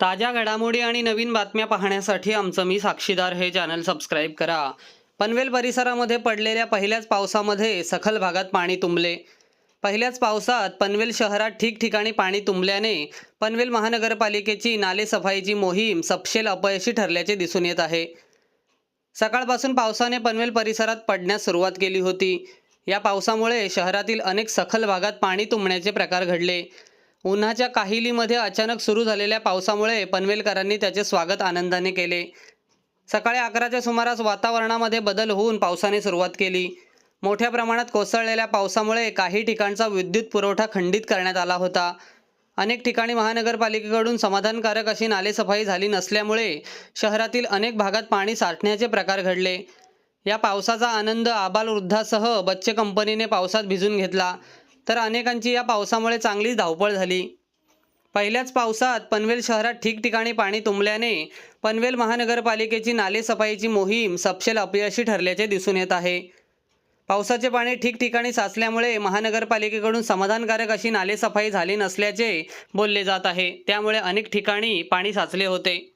ताज्या घडामोडी आणि नवीन बातम्या पाहण्यासाठी आमचं मी साक्षीदार हे चॅनल सबस्क्राईब करा. पनवेल परिसरामध्ये पडलेल्या पहिल्याच पावसामध्ये सखल भागात पाणी तुंबले. पहिल्याच पावसात पनवेल शहरात ठिकठिकाणी पाणी तुंबल्याने पनवेल महानगरपालिकेची नालेसफाईची मोहीम सपशेल अपयशी ठरल्याचे दिसून येत आहे. सकाळपासून पावसाने पनवेल परिसरात पडण्यास सुरुवात केली होती. या पावसामुळे शहरातील अनेक सखल भागात पाणी तुंबण्याचे प्रकार घडले. उन्हाच्या काहिलीमध्ये अचानक सुरू झालेल्या पावसामुळे पनवेलकरांनी त्याचे स्वागत आनंदाने केले. सकाळी अकराच्या सुमारास वातावरणामध्ये बदल होऊन पावसाने सुरुवात केली. मोठ्या प्रमाणात कोसळलेल्या पावसामुळे काही ठिकाणचा विद्युत पुरवठा खंडित करण्यात आला होता. अनेक ठिकाणी महानगरपालिकेकडून समाधानकारक अशी नालेसफाई झाली नसल्यामुळे शहरातील अनेक भागात पाणी साठण्याचे प्रकार घडले. या पावसाचा आनंद आबालवृद्धासह बच्चे कंपनीने पावसात भिजून घेतला. तर अनेकांची या पावसामुळे चांगलीच धावपळ झाली. पहिल्याच पावसात पनवेल शहरात ठिकठिकाणी पाणी तुंबल्याने पनवेल महानगरपालिकेची नालेसफाईची मोहीम सपशेल अपयशी ठरल्याचे दिसून येत आहे. पावसाचे पाणी ठिकठिकाणी साचल्यामुळे महानगरपालिकेकडून समाधानकारक अशी नालेसफाई झाली नसल्याचे बोलले जात आहे. त्यामुळे अनेक ठिकाणी पाणी साचले होते.